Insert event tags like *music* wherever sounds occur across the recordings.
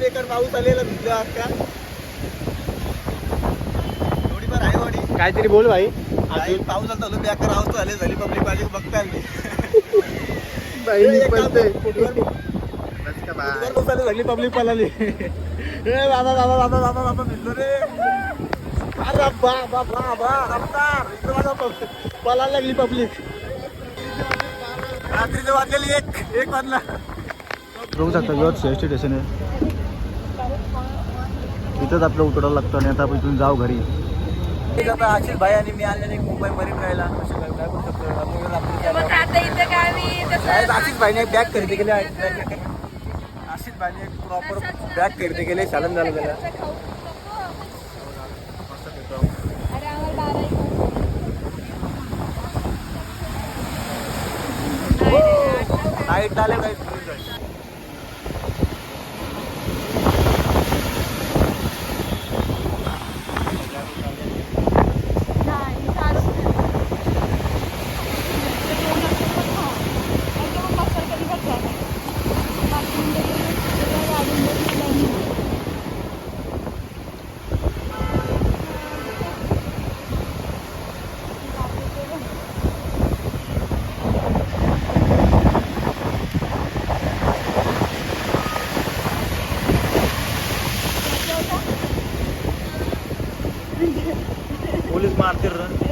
बेकार पाऊस आलेला भिजला अक्का थोडीफार आहे वाडी. काहीतरी बोल भाई. काही पाऊस आला होता बेकार अवस्था झाली झाली पब्लिक माझी बघता आली पडते पाऊस आली सगळी पब्लिक पळाली ए बाबा बाबा बाबा बाबा बाबा भिजलो रे. अरे बा बा बा बा रफ्तार. इकडं बघा पब- पळायला लागली पब्लिक रात्रीचे वाजलेली एक एक वाजला. बघू शकता स्टेशन आहे. इथंच आपलं उतरावं लागतं आणि आता आपण इथून जाऊ घरी. आशिष भाई आणि मी आलेले एक मुंबई मरीन राहिला आशिष भाईने बॅग खरेदी केली. आशिष भाईने प्रॉपर बॅग खरेदी केली शालन झालं त्याला खाऊ नको. artırırım.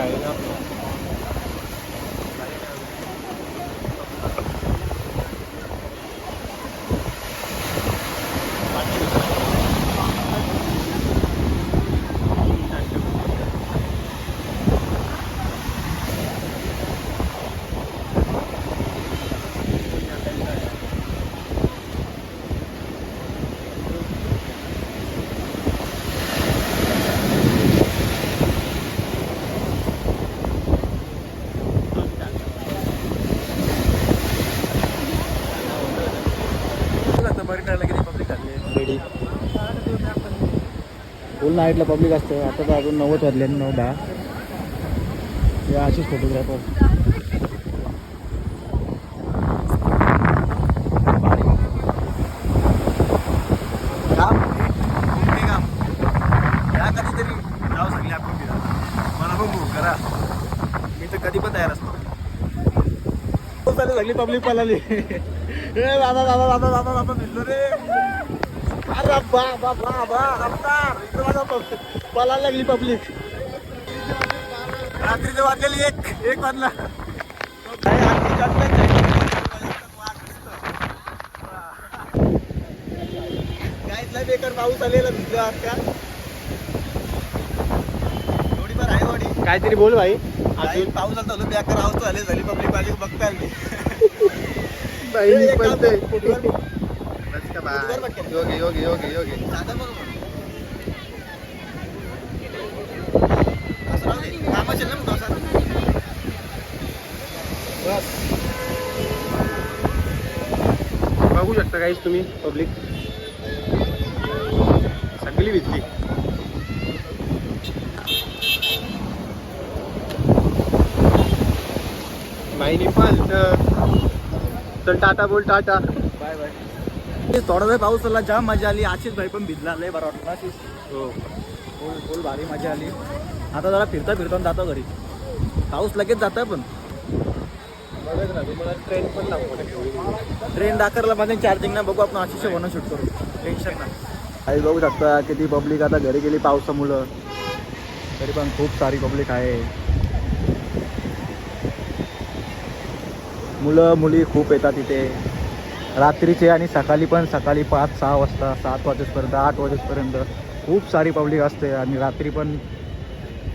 काय नाही. मरीन राहिला किती पब्लिक झाली रेडी फुल नाईटला पब्लिक असतं. आता तर अजून नव्वद वाजले नऊ दहा. या अशीच फोटोग्राफर काम. कोणते काम. या कधीतरी जाऊ सांगले आपण फिरायला मला पण बुक करा. मी तर कधी पण तयार असतो. पाऊस आली सगळी पब्लिक पळाली. *laughs* ए बाबा बाबा बाबा बाबा बाबा भिजलो रे. अरे बा बा बा बा रफ्तार इकडं बघा पब- पळायला लागली पब्लिक रात्रीचे वाजलेली एक एक वाजला. इथला बेकार पाऊस आलेला भिजला अक्का थोडीफार आहे वाडी. काहीतरी बोल भाई. पाऊस आला होता बेकार अवस्था झाली झाली पब्लिक माझी आली बहिणी *laughs* एक काम योगी योगी योगी योगी शकता काहीच तुम्ही पब्लिक सगळी भिजली बहिणी पण तर टाटा बोल, टाटा. बाय बाय थोडा वेळ पाऊस आला जाम मजा आली. आशिष भाई पण भिजला लय बरा वाटला. आशिष. हो. फुल फुल भारी मजा आली. आता जरा फिरता फिरता जातो घरी. पाऊस लगेच जातं पण. बघत ना तुम्हाला ट्रेन पण लागतो ट्रेन दाखरला मध्ये चार्जिंग ना बघू आपण आशिष म्हणून शूट करू. टेन्शन ना काही बघू शकता किती पब्लिक आता घरी गेली पावसामुळं. तरी पण खूप सारी पब्लिक आहे. मुलं मुली खूप येतात इथे. रात्रीचे आणि सकाळी पण सकाळी पाच सहा वाजता सात वाजेपर्यंत आठ वाजेपर्यंत खूप सारी पब्लिक असते आणि रात्री पण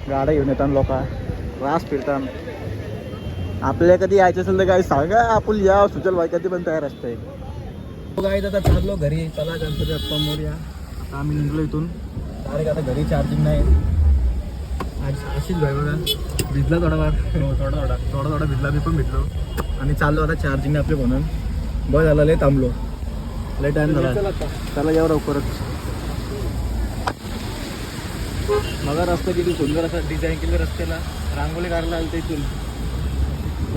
गाड्या घेऊन येतात लोक. रास फिरतात. आपल्याला कधी यायचं असेल तर काही सांगा. आपण या सुचल बाई कधी पण तयार असते काय हो आता चाललो घरी. चला गणपती बाप्पा मोर्या आता आम्ही निघलो इथून. डायरेक्ट आता घरी चार्जिंग नाही. आज अशीच भाई बघा. भिजला थोडा फार हो, थोडा थोडा. थोडा थोडा भिजला. मी पण भिजलो. आणि चाललो आता चार्जिंग आपले म्हणून बस झालं लय थांबलो. लय टाइम झाला. चला यावं लवकरच. मग रस्ता किती सुंदर असा डिझाईन केलं रस्त्याला रांगोळी काढला आलं इथून.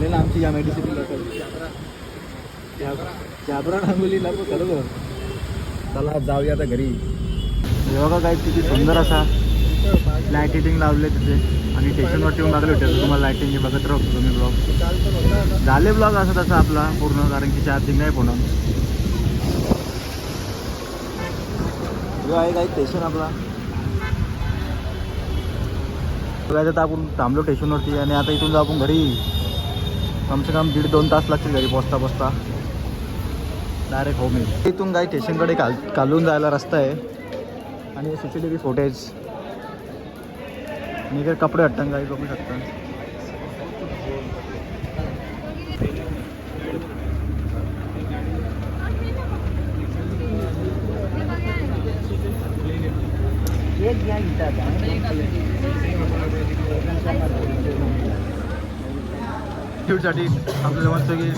लय आमची या मेडिसिटी लोकल चाबरा रांगोळी लागू बरोबर चला जाऊया आता घरी. बघा काय किती सुंदर असा लायटिंग लावले तिथे. आणि स्टेशनवरती येऊन लागले होते तुम्हाला लायटिंग बघत राहतो तुम्ही ब्लॉग झाले ब्लॉग असं तसा आपला पूर्ण कारण की चार्जिंग नाही फोन आहे काही स्टेशन आपला. बघायचं तर आपण थांबलो स्टेशनवरती आणि आता इथून जाऊ आपण घरी. कमसे कम दीड दोन तास लागतील घरी पोचता पोचता. डायरेक्ट होम येईल. इथून काही स्टेशनकडे काल कालून जायला रस्ता आहे. आणि C C T V footage मी इकडे कपडे हट्टन काही बघू शकता. साठी आपल्याला मस्त की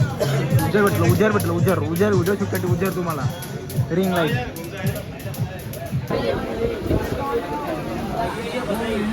उजेर भेटलं उजेर भेटलं उजेर उजेर उजेर शूटसाठी उजेर तुम्हाला. Ring light